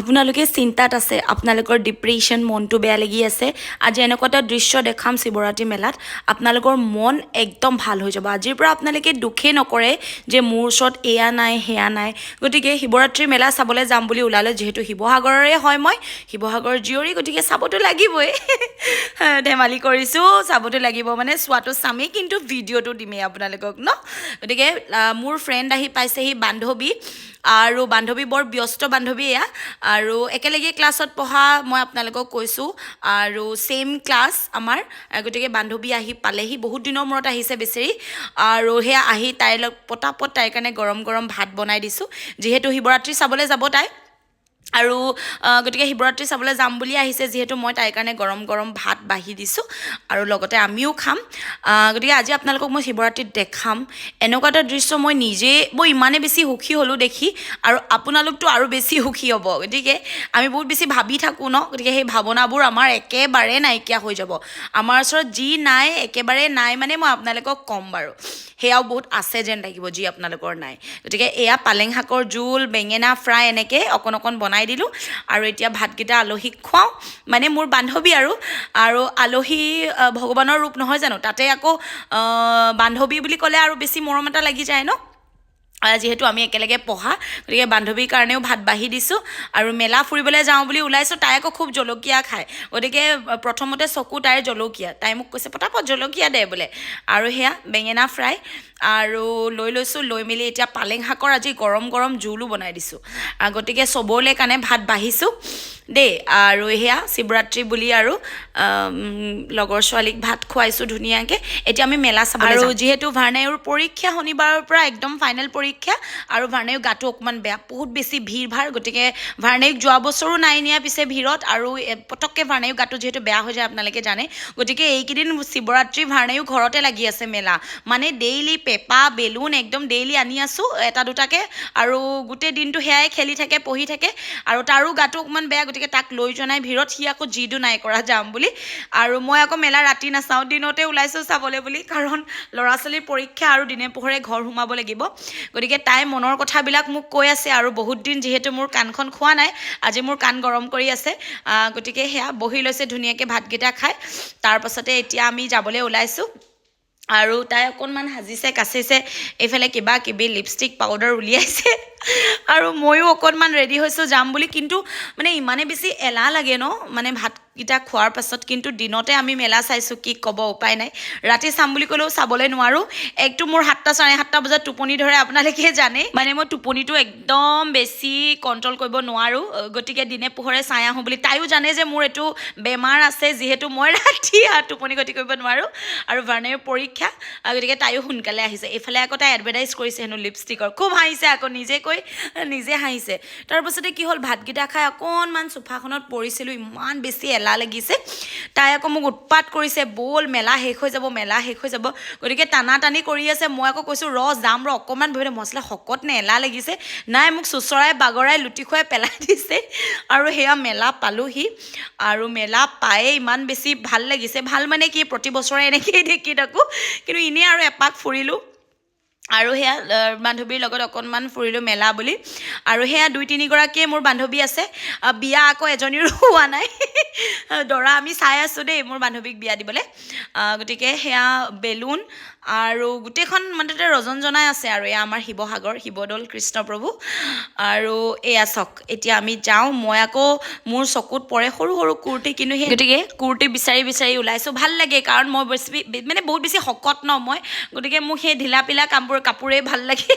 আপোনালোকে চিন্তাত আছে, আপোনালোকৰ ডিপ্ৰেশ্যন মনটো বেয়া লাগি আছে, আজি এনেকুৱা এটা দৃশ্য দেখাম শিৱৰাত্ৰি মেলাত, আপোনালোকৰ মন একদম ভালো হৈ যাব। আজিৰ পৰা আপোনালোকে দুখেই নকৰে যে মোৰ ওচৰত এয়া নাই, সেয়া নাই। গতিকে শিৱৰাত্ৰি মেলা চাবলৈ যাম বুলি ওলালে, যিহেতু শিৱসাগৰৰে হয় মই, শিৱসাগৰ জীয়ৰী, গতিকে চাবতো লাগিবই। ধেমালি কৰিছোঁ, চাবতো লাগিব মানে চোৱাটো চামেই, কিন্তু ভিডিঅ'টো দিমেই আপোনালোকক ন? গতিকে মোৰ ফ্ৰেণ্ড আহি পাইছেহি, বান্ধৱী। আৰু বান্ধৱী বৰ ব্যস্ত বান্ধৱী এয়া। আৰু একেলগে ক্লাছত পঢ়া মই আপোনালোকক কৈছোঁ। আৰু ছেইম ক্লাছ আমাৰ গতিকে বান্ধৱী আহি পালেহি। বহুত দিনৰ মূৰত আহিছে বেচেৰি। আৰু সেয়া আহি তাইৰ লগ পটাপট তাইৰ কাৰণে গৰম গৰম ভাত বনাই দিছোঁ। যিহেতু শিৱৰাত্ৰি চাবলৈ যাব তাই। আৰু গতিকে শিৱৰাত্ৰি চাবলৈ যাম বুলি আহিছে, যিহেতু মই তাইৰ কাৰণে গৰম গৰম ভাত বাঢ়ি দিছোঁ আৰু লগতে আমিও খাম। গতিকে আজি আপোনালোকক মই শিৱৰাত্ৰিত দেখাম। এনেকুৱা এটা দৃশ্য মই নিজে, মই ইমানে বেছি সুখী হ'লোঁ দেখি আৰু আপোনালোকতো আৰু বেছি সুখী হ'ব। গতিকে আমি বহুত বেছি ভাবি থাকোঁ ন, গতিকে সেই ভাৱনাবোৰ আমাৰ একেবাৰে নাইকিয়া হৈ যাব। আমাৰ ওচৰত যি নাই, একেবাৰে নাই মানে মই আপোনালোকক ক'ম বাৰু। সেয়াও বহুত আছে যেন লাগিব, যি আপোনালোকৰ নাই। গতিকে এয়া পালেং শাকৰ জোল, বেঙেনা, ফ্ৰাই এনেকৈ অকণ অকণ বনাই দিলোঁ। আৰু এতিয়া ভাতকেইটা আলহীক খুৱাওঁ। মানে মোৰ বান্ধৱী আৰু আৰু আলহী ভগৱানৰ ৰূপ নহয় জানো? তাতে আকৌ বান্ধৱী বুলি ক'লে আৰু বেছি মৰম এটা লাগি যায় ন? যিহেতু আমি একেলগে পঢ়া গতিকে বান্ধৱীৰ কাৰণেও ভাত বাঢ়ি দিছোঁ আৰু মেলা ফুৰিবলৈ যাওঁ বুলি ওলাইছোঁ তাই আকৌ খুব জলকীয়া খায়। গতিকে প্ৰথমতে চকু তাইৰ জলকীয়া। তাই মোক কৈছে পটাপট জলকীয়া দে বোলে। আৰু সেয়া বেঙেনা ফ্ৰাই আৰু লৈ লৈছোঁ লৈ মেলি এতিয়া পালেং শাকৰ আজি গৰম গৰম জোলো বনাই দিছোঁ। গতিকে চবৰে কাৰণে ভাত বাঢ়িছোঁ। দেই আৰু সেয়া শিৱৰাত্ৰি বুলি আৰু লগৰ ছোৱালীক ভাত খুৱাইছোঁ ধুনীয়াকৈ। এতিয়া আমি মেলা চাব আৰু যিহেতু ভাৰ্ণায়ুৰ পৰীক্ষা শনিবাৰৰ পৰা একদম ফাইনেল পৰীক্ষা আৰু ভাৰ্ণায়ুৰ গাটো অকণমান বেয়া বহুত বেছি ভিৰ ভাৰ গতিকে ভাৰ্ণায়ুক যোৱা বছৰো নাই নিয়া পিছে ভিৰত আৰু পটককৈ ভাৰ্ণায়ুৰ গাটো যিহেতু বেয়া হৈ যায় আপোনালোকে জানে গতিকে এইকেইদিন শিৱৰাত্ৰি ভাৰ্ণায়ু ঘৰতে লাগি আছে মেলা। মানে ডেইলি পেপা বেলুন একদম ডেইলি আনি আছোঁ এটা দুটাকৈ আৰু গোটেই দিনটো সেয়াই খেলি থাকে পঢ়ি থাকে আৰু তাৰো গাটো অকণমান বেয়া গতিকে তাক লৈ যোৱা নাই ভিৰত সি আকৌ জিদো নাই কৰা যাম বুলি। আৰু মই আকৌ মেলা ৰাতি নাচাওঁ দিনতে ওলাইছোঁ চাবলৈ বুলি কাৰণ ল'ৰা ছোৱালীৰ পৰীক্ষা আৰু দিনে পোহৰে ঘৰ সোমাব লাগিব। গতিকে তাই মনৰ কথাবিলাক মোক কৈ আছে আৰু বহুত দিন যিহেতু মোৰ কাণখন খোৱা নাই আজি মোৰ কাণ গৰম কৰি আছে। গতিকে সেয়া বহি লৈছে ধুনীয়াকৈ ভাতকেইটা খাই। তাৰপাছতে এতিয়া আমি যাবলৈ ওলাইছোঁ। আৰু তাই অকণমান সাজিছে কাচিছে এইফালে কিবা কিবি লিপষ্টিক পাউডাৰ উলিয়াইছে। আৰু ময়ো অকণমান ৰেডি হৈছোঁ যাম বুলি কিন্তু মানে ইমানে বেছি এলাহ লাগে ন? মানে ভাতকেইটা খোৱাৰ পাছত কিন্তু দিনতে আমি মেলা চাইছোঁ কি ক'ব উপায় নাই। ৰাতি চাম বুলি ক'লেও চাবলৈ নোৱাৰোঁ। একটো মোৰ সাতটা চাৰে সাতটা বজাত টোপনি ধৰে আপোনালোকে জানে। মানে মই টোপনিটো একদম বেছি কণ্ট্ৰল কৰিব নোৱাৰোঁ। গতিকে দিনে পোহৰে চাই আহোঁ বুলি। তাইও জানে যে মোৰ এইটো বেমাৰ আছে যিহেতু মই ৰাতি টোপনি গতি কৰিব নোৱাৰোঁ। আৰু ভাৰ্ণাইৰ পৰীক্ষা গতিকে তাইও সোনকালে আহিছে। এইফালে আকৌ তাই এডভাৰটাইজ কৰিছে হেনো লিপষ্টিকৰ খুব হাঁহিছে আকৌ নিজে কৈ আহ, নিজে হাঁহিছে। তাৰপাছতে কি হ'ল ভাতকেইটা খাই অকণমান চোফাখনত পৰিছিলোঁ ইমান বেছি এলাহ লাগিছে। তাই আকৌ মোক উৎপাত কৰিছে ব'ল মেলা শেষ হৈ যাব মেলা শেষ হৈ যাব। গতিকে টানা টানি কৰি আছে মই আকৌ কৈছোঁ ৰ যাম ৰ অকণমান মই আচলতে শকত নে এলাহ লাগিছে। নাই মোক চুচৰাই বাগৰাই লুটি খুৱাই পেলাই দিছে। আৰু সেয়া মেলা পালোহি। আৰু মেলা পায়ে ইমান বেছি ভাল লাগিছে। ভাল মানে কি প্ৰতি বছৰে এনেকৈয়ে দেখি থাকোঁ। কিন্তু এনেই আৰু এপাক ফুৰিলোঁ। আৰু সেয়া বান্ধৱীৰ লগত অকণমান ফুৰিলোঁ মেলা বুলি। আৰু সেয়া দুই তিনিগৰাকীয়ে মোৰ বান্ধৱী আছে। বিয়া আকৌ এজনীৰো হোৱা নাই। দৰা আমি চাই আছোঁ দেই মোৰ বান্ধৱীক বিয়া দিবলৈ। গতিকে সেয়া বেলুন আৰু গোটেইখন মুঠতে ৰজন জনাই আছে আৰু এয়া আমাৰ শিৱসাগৰ শিৱদৌল কৃষ্ণপ্ৰভু আৰু এয়া চাওক এতিয়া আমি যাওঁ মই আকৌ মোৰ চকুত পৰে সৰু সৰু কুৰ্তি কিন্তু সেই গতিকে কুৰ্তি বিচাৰি বিচাৰি ওলাইছোঁ। ভাল লাগে কাৰণ মই বেছি মানে বহুত বেছি শকত ন মই। গতিকে মোক সেই ঢিলা পিলা কামবোৰ কাপোৰেই ভালো লাগে।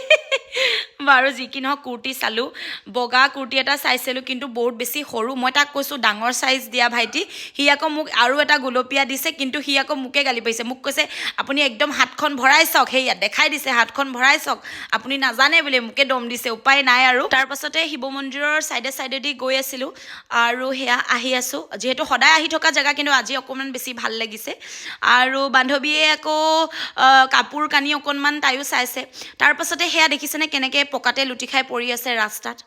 বাৰু যি কি নহওক কুৰ্তি চালোঁ। বগা কুৰ্তি এটা চাইছিলোঁ কিন্তু বহুত বেছি সৰু। মই তাক কৈছোঁ ডাঙৰ চাইজ দিয়া ভাইটি সি আকৌ মোক আৰু এটা গুলপীয়া দিছে কিন্তু সি আকৌ মোকে গালি পাৰিছে। মোক কৈছে আপুনি একদম হাতখন ভৰাই চাওক। সেয়া দেখাই দিছে হাতখন ভৰাই চাওক। আপুনি নাজানে বোলে মোকে দম দিছে উপায় নাই আৰু। তাৰপাছতে শিৱ মন্দিৰৰ ছাইডে ছাইডেদি গৈ আছিলোঁ আৰু সেয়া আহি আছোঁ। যিহেতু সদায় আহি থকা জেগা কিন্তু আজি অকণমান বেছি ভাল লাগিছে। আৰু বান্ধৱীয়ে আকৌ কাপোৰ কানি অকণমান তাইও চাইছে। তাৰপাছতে সেয়া দেখিছেনে কেনেকৈ পকাতে লুটি খাই পৰি আছে ৰাস্তাত।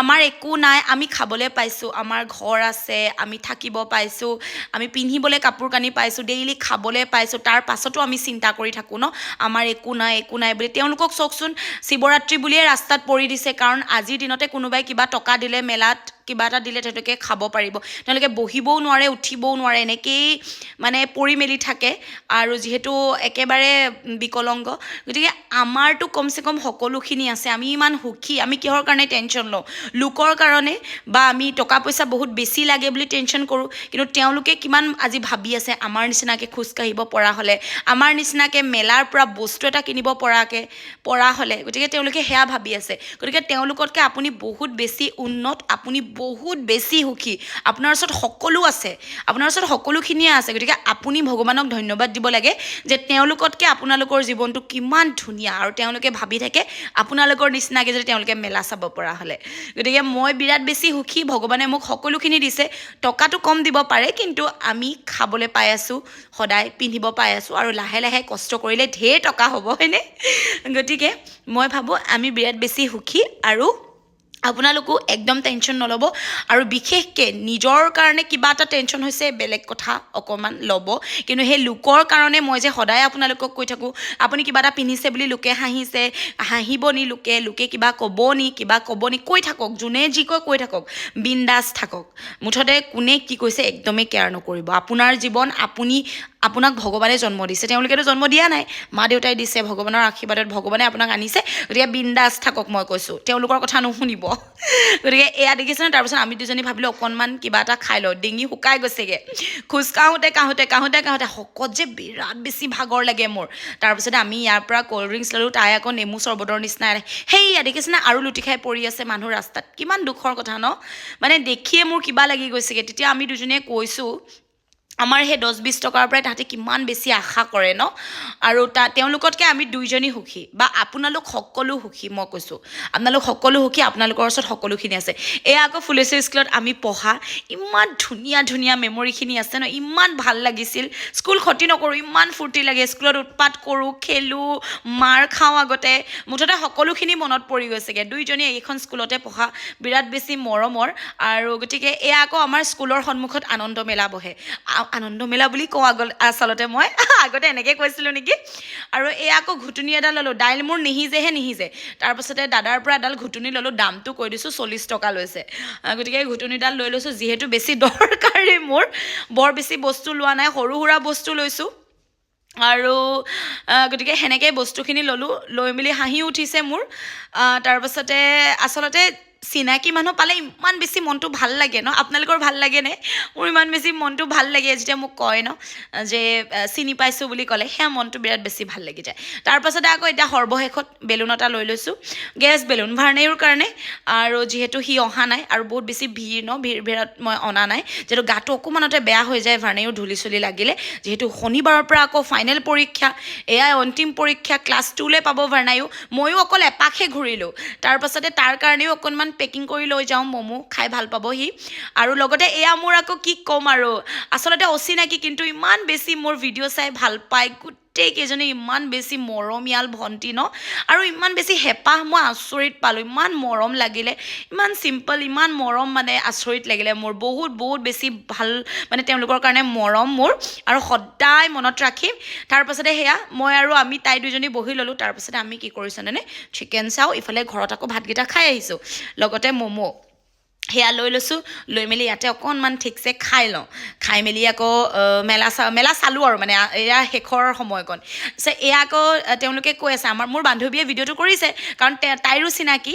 আমাৰ একো নাই, আমি খাবলৈ পাইছোঁ, আমাৰ ঘৰ আছে, আমি থাকিব পাইছোঁ, আমি পিন্ধিবলৈ কাপোৰ কানি পাইছোঁ ডেইলি খাবলৈ পাইছোঁ, তাৰ পাছতো আমি চিন্তা কৰি থাকোঁ ন, আমাৰ একো নাই একো নাই বুলি। তেওঁলোকক চাওকচোন, শিৱৰাত্ৰি বুলিয়ে ৰাস্তাত পৰি দিছে, কাৰণ আজিৰ দিনতে কোনোবাই কিবা টকা দিলে মেলাত কিবা এটা দিলে তেওঁলোকে খাব পাৰিব। তেওঁলোকে বহিবও নোৱাৰে, উঠিবও নোৱাৰে, এনেকেই মানে পৰি মেলি থাকে আৰু যিহেতু একেবাৰে বিকলংগ। গতিকে আমাৰতো কমচে কম সকলোখিনি আছে, আমি ইমান সুখী, আমি কিহৰ কাৰণে টেনশ্যন লওঁ? লোকৰ কাৰণে বা আমি টকা পইচা বহুত বেছি লাগে বুলি টেনশ্যন কৰোঁ, কিন্তু তেওঁলোকে কিমান আজি ভাবি আছে, আমাৰ নিচিনাকৈ খোজকাঢ়িব পৰা হ'লে, আমাৰ নিচিনাকৈ মেলাৰ পৰা বস্তু এটা কিনিব পৰাকৈ, পৰা হ'লে। গতিকে তেওঁলোকে সেয়া ভাবি আছে। গতিকে তেওঁলোকতকৈ আপুনি বহুত বেছি উন্নত, আপুনি বহুত বেছি সুখী। আপোনাৰ ওচৰত সকলো আছে। আপোনাৰ ওচৰত সকলোখিনিয়ে আছে। গতিকে আপুনি ভগৱানক ধন্যবাদ দিব লাগে যে তেওঁলোকতকৈ আপোনালোকৰ জীৱনটো কিমান ধুনীয়া আৰু তেওঁলোকে ভাবি থাকে আপোনালোকৰ নিচিনাকৈ যদি তেওঁলোকে মেলা চাব পৰা হ'লে। গতিকে মই বিৰাট বেছি সুখী। ভগৱানে মোক সকলোখিনি দিছে। টকাটো কম দিব পাৰে, কিন্তু আমি খাবলৈ পাই আছোঁ, সদায় পিন্ধিব পাই আছোঁ আৰু লাহে লাহে কষ্ট কৰিলে ঢেৰ টকা হ'ব, হয়নে? গতিকে মই ভাবোঁ আমি বিৰাট বেছি সুখী আৰু আপোনালোকো একদম টেনশ্যন নল'ব আৰু বিশেষকৈ নিজৰ কাৰণে কিবা এটা টেনশ্যন হৈছে বেলেগ কথা অকণমান ল'ব। কিন্তু সেই লোকৰ কাৰণে মই যে সদায় আপোনালোকক কৈ থাকোঁ, আপুনি কিবা এটা পিন্ধিছে বুলি লোকে হাঁহিছে, হাঁহিব নি লোকে লোকে কিবা ক'ব নি, কিবা ক'ব নি, কৈ থাকক, যোনে যি কয় কৈ থাকক বিন্দাছ থাকক। মুঠতে কোনে কি কৈছে একদমেই কেয়াৰ নকৰিব। আপোনাৰ জীৱন আপুনি আপোনাক ভগৱানে জন্ম দিছে। তেওঁলোকেতো জন্ম দিয়া নাই। মা দেউতাই দিছে, ভগৱানৰ আশীৰ্বাদত ভগৱানে আপোনাক আনিছে। গতিকে বিন্দাছ থাকক মই কৈছোঁ। তেওঁলোকৰ কথা নুশুনিব। গতিকে এয়া দেখিছেনে? তাৰপিছত আমি দুজনী ভাবিলোঁ অকণমান কিবা এটা খাই লওঁ। ডিঙি শুকাই গৈছেগৈ। খোজ কাঢ়োঁতে কাঢ়োঁতে কাঢ়োঁতে কাঢ়োঁতে শকত যে বিৰাট বেছি ভাগৰ লাগে মোৰ। তাৰপিছতে আমি ইয়াৰ পৰা ক'ল্ড ড্ৰিংকছ ল'লোঁ, তাই আকৌ নেমু চৰ্বতৰ নিচিনা সেইয়া দেখিছেনে? আৰু লুটি খাই পৰি আছে মানুহ ৰাস্তাত। কিমান দুখৰ কথা ন? মানে দেখিয়ে মোৰ কিবা লাগি গৈছেগৈ। তেতিয়া আমি দুজনীয়ে কৈছোঁ আমাৰ সেই দহ বিছ টকাৰ পৰাই তাহাঁতে কিমান বেছি আশা কৰে ন? আৰু তা তেওঁলোকতকৈ আমি দুইজনী সুখী বা আপোনালোক সকলো সুখী মই কৈছোঁ। আপোনালোক সকলো সুখী আপোনালোকৰ ওচৰত সকলোখিনি আছে। এয়া আকৌ ফুলেশ্বৰ স্কুলত আমি পঢ়া ইমান ধুনীয়া ধুনীয়া মেমৰিখিনি আছে ন? ইমান ভাল লাগিছিল। স্কুল ক্ষতি নকৰোঁ ইমান ফূৰ্তি লাগে। স্কুলত উৎপাত কৰোঁ খেলোঁ মাৰ খাওঁ আগতে। মুঠতে সকলোখিনি মনত পৰি গৈছেগৈ। দুইজনীয়ে এইখন স্কুলতে পঢ়া বিৰাট বেছি মৰমৰ। আৰু গতিকে এয়া আকৌ আমাৰ স্কুলৰ সন্মুখত আনন্দ মেলা বহে আনন্দ মেলা বুলি কওঁ আগল আচলতে মই। আগতে এনেকৈ কৈছিলোঁ নেকি? আৰু এয়া আকৌ ঘুটুনি এডাল ল'লোঁ। দাইল মোৰ নিসিজেহে নিসিজে তাৰপাছতে দাদাৰ পৰা এডাল ঘুটুনি ল'লোঁ। দামটো কৈ দিছোঁ, চল্লিছ টকা লৈছে। গতিকে ঘুটুনিডাল লৈ লৈছোঁ। যিহেতু বেছি দৰকাৰী মোৰ, বৰ বেছি বস্তু লোৱা নাই। সৰু সুৰা বস্তু লৈছোঁ। আৰু গতিকে সেনেকৈ বস্তুখিনি ল'লোঁ। লৈ মেলি হাঁহি উঠিছে মোৰ। তাৰপাছতে আচলতে চিনাকি মানুহ পালে ইমান বেছি মনটো ভালো লাগে ন? আপোনালোকৰ ভালো লাগেনে মোৰ ইমান বেছি মনটো ভালো লাগে যেতিয়া মোক কয় ন, যে চিনি পাইছোঁ বুলি ক'লে, সেয়া মনটো বিৰাট বেছি ভালো লাগি যায়। তাৰপাছতে আকৌ এতিয়া সৰ্বশেষত বেলুন এটা লৈ লৈছোঁ। গেছ বেলুন ভাৰ্ণেয়ৰ কাৰণে। আৰু যিহেতু সি অহা নাই আৰু বহুত বেছি ভিৰ ন? ভিৰ, ভিৰত মই অনা নাই। যিহেতু গাটো অকণমানতে বেয়া হৈ যায় ভাৰ্ণেয়ৰ ধূলি চুলি লাগিলে। যিহেতু শনিবাৰৰ পৰা আকৌ ফাইনেল পৰীক্ষা। এয়াই অন্তিম পৰীক্ষা। ক্লাছ টুলৈ পাব ভাৰ্ণায়ো ময়ো অকল এপাকহে ঘূৰিলোঁ। তাৰপাছতে তাৰ কাৰণেও অকণমান পেকিং কৰি লৈ যাওঁ, ম'ম' খাই ভালো পাব সি আৰু লগতে এয়া মোৰ আকৌ কি ক'ম আৰু। আচলতে অচিনাকি, কিন্তু ইমান বেছি মোৰ ভিডিঅ' চাই ভালো পায়। গোটেই কেইজনী ইমান বেছি মৰমীয়াল ভণ্টি ন? আৰু ইমান বেছি হেঁপাহ মই আচৰিত পালোঁ। ইমান মৰম লাগিলে ইমান চিম্পল ইমান মৰম মানে আচৰিত লাগিলে মোৰ। বহুত বহুত বেছি ভাল মানে তেওঁলোকৰ কাৰণে মৰম মোৰ। আৰু সদায় মনত ৰাখিম। তাৰপাছতে সেয়া মই আৰু আমি তাই দুজনী বহি ল'লোঁ। তাৰপাছতে আমি কি কৰিছোঁ মানে চিকেন চাওঁ। ইফালে ঘৰত আকৌ ভাতকেইটা খাই আহিছোঁ। লগতে ম'ম' সেয়া লৈ লৈছোঁ। লৈ মেলি ইয়াতে অকণমান ঠিকছে খাই লওঁ। খাই মেলি আকৌ মেলা চা, মেলা চালোঁ আৰু মানে এয়া শেষৰ সময়কণ। পিছে এয়া আকৌ তেওঁলোকে কৈ আছে, আমাৰ, মোৰ বান্ধৱীয়ে ভিডিঅ'টো কৰিছে, কাৰণ তাইৰো চিনাকি।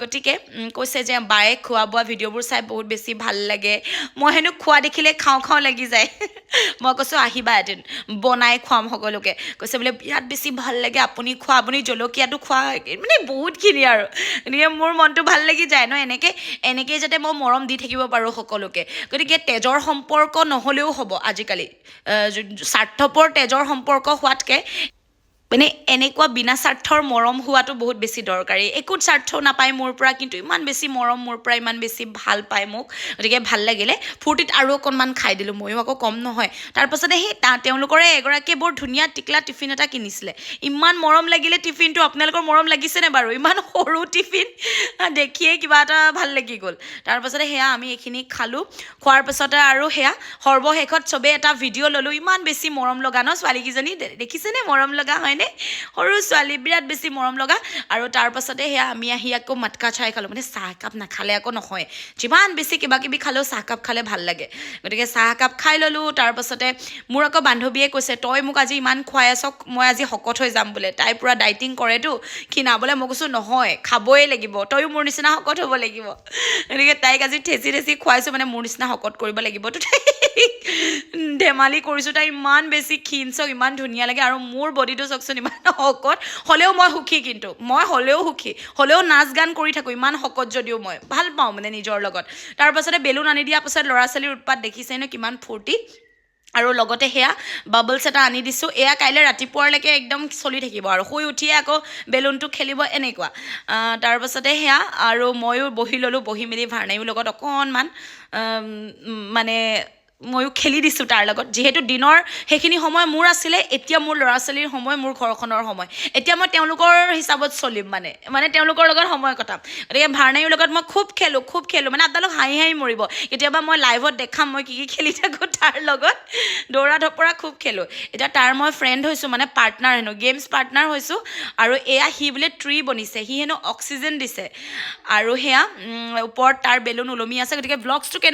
গতিকে কৈছে যে বায়ে খোৱা বোৱা ভিডিঅ'বোৰ চাই বহুত বেছি ভালো লাগে। মই হেনো খোৱা দেখিলে খাওঁ খাওঁ লাগি যায়। মই কৈছোঁ, আহিবা এদিন, বনাই খুৱাম সকলোকে। কৈছে বোলে, বিৰাট বেছি ভালো লাগে আপুনি খোৱা, আপুনি জলকীয়াটো খোৱা মানে বহুতখিনি আৰু। গতিকে মোৰ মনটো ভালো লাগি যায় ন এনেকৈ এনেকৈ যাতে মই মৰম দি থাকিব পাৰোঁ সকলোকে। গতিকে তেজৰ সম্পৰ্ক নহ'লেও হ'ব আজিকালি। স্বাৰ্থপৰ তেজৰ সম্পৰ্ক হোৱাতকৈ মানে এনেকুৱা বিনা স্বাৰ্থৰ মৰম হোৱাটো বহুত বেছি দৰকাৰী। একো স্বাৰ্থ নাপায় মোৰ পৰা কিন্তু ইমান বেছি মৰম মোৰ পৰা ইমান বেছি ভাল পায় মোক। গতিকে ভাল লাগিলে। ফূৰ্তিত আৰু অকণমান খাই দিলোঁ ময়ো আকৌ কম নহয়। তাৰপাছতে সেই তেওঁলোকৰে এগৰাকীয়ে বৰ ধুনীয়া টিকলা টিফিন এটা কিনিছিলে। ইমান মৰম লাগিলে টিফিনটো আপোনালোকৰ মৰম লাগিছেনে বাৰু? ইমান সৰু টিফিন। দেখিয়ে কিবা এটা ভাল লাগি গ'ল। তাৰপাছতে সেয়া আমি এইখিনি খালোঁ। খোৱাৰ পাছতে আৰু সেয়া সৰ্বশেষত চবেই এটা ভিডিঅ' ল'লোঁ। ইমান বেছি মৰম লগা ন ছোৱালীকেইজনী? দেখিছেনে মৰম লগা হয়নে? জানেনে সৰু ছোৱালী বিৰাট বেছি মৰম লগা। আৰু তাৰ পাছতে সেয়া আমি আহি আকৌ মাটকা চাই খালোঁ। মানে চাহ একাপ নাখালে আকৌ নহয়। যিমান বেছি কিবা কিবি খালেও চাহকাপ খালে ভাল লাগে। গতিকে চাহ একাপ খাই ল'লোঁ। তাৰপাছতে মোৰ আকৌ বান্ধৱীয়ে কৈছে তই মোক আজি ইমান খুৱাই আছ মই আজি শকত হৈ যাম বোলে। তাই পূৰা ডাইটিং কৰেতো। ক্ষীণাবলৈ মই কৈছোঁ নহয় খাবই লাগিব। তয়ো মোৰ নিচিনা শকত হ'ব লাগিব। গতিকে তাইক আজি ঠেচি ঠেচি খুৱাইছোঁ মানে মোৰ নিচিনা শকত কৰিব লাগিবতো তাইক ধেমালি কৰিছোঁ তাই ইমান বেছি ক্ষীণ চক ইমান ধুনীয়া লাগে আৰু মোৰ বডিটো চাওকচোন ইমান শকত। হ'লেও মই সুখী কিন্তু মই হ'লেও সুখী। হ'লেও নাচ গান কৰি থাকোঁ ইমান শকত যদিও মই ভাল পাওঁ মানে নিজৰ লগত। তাৰ পাছতে বেলুন আনি দিয়াৰ পাছত ল'ৰা ছোৱালীৰ উৎপাত দেখিছেই ন কিমান ফূৰ্তি। আৰু লগতে সেয়া বাবলছ এটা আনি দিছোঁ এয়া কাইলৈ ৰাতিপুৱালৈকে একদম চলি থাকিব আৰু শুই উঠিয়ে আকৌ বেলুনটো খেলিব এনেকুৱা। তাৰপাছতে সেয়া আৰু ময়ো বহি ল'লোঁ বহি মেলি ভাৰ্ণাইৰ লগত অকণমান মানে ময়ো খেলি দিছোঁ তাৰ লগত। যিহেতু দিনৰ সেইখিনি সময় মোৰ আছিলে, এতিয়া মোৰ ল'ৰা ছোৱালীৰ সময়, মোৰ ঘৰখনৰ সময়। এতিয়া মই তেওঁলোকৰ হিচাপত চলিম মানে মানে তেওঁলোকৰ লগত সময় কটাম। গতিকে ভাৰ্ণাইৰ লগত মই খুব খেলোঁ খুব খেলোঁ। মানে আপোনালোক হাঁহি হাঁহি মৰিব। কেতিয়াবা মই লাইভত দেখাম মই কি কি খেলি থাকোঁ তাৰ লগত। দৌৰা ধপৰা খুব খেলোঁ। এতিয়া তাৰ মই ফ্ৰেণ্ড হৈছোঁ মানে পাৰ্টনাৰ হেনো গেমছ পাৰ্টনাৰ হৈছোঁ। আৰু এয়া সি বোলে ট্ৰী বনিছে, সি হেনো অক্সিজেন দিছে। আৰু সেয়া ওপৰত তাৰ বেলুন ওলমি আছে। গতিকে ব্লগছটো কেনে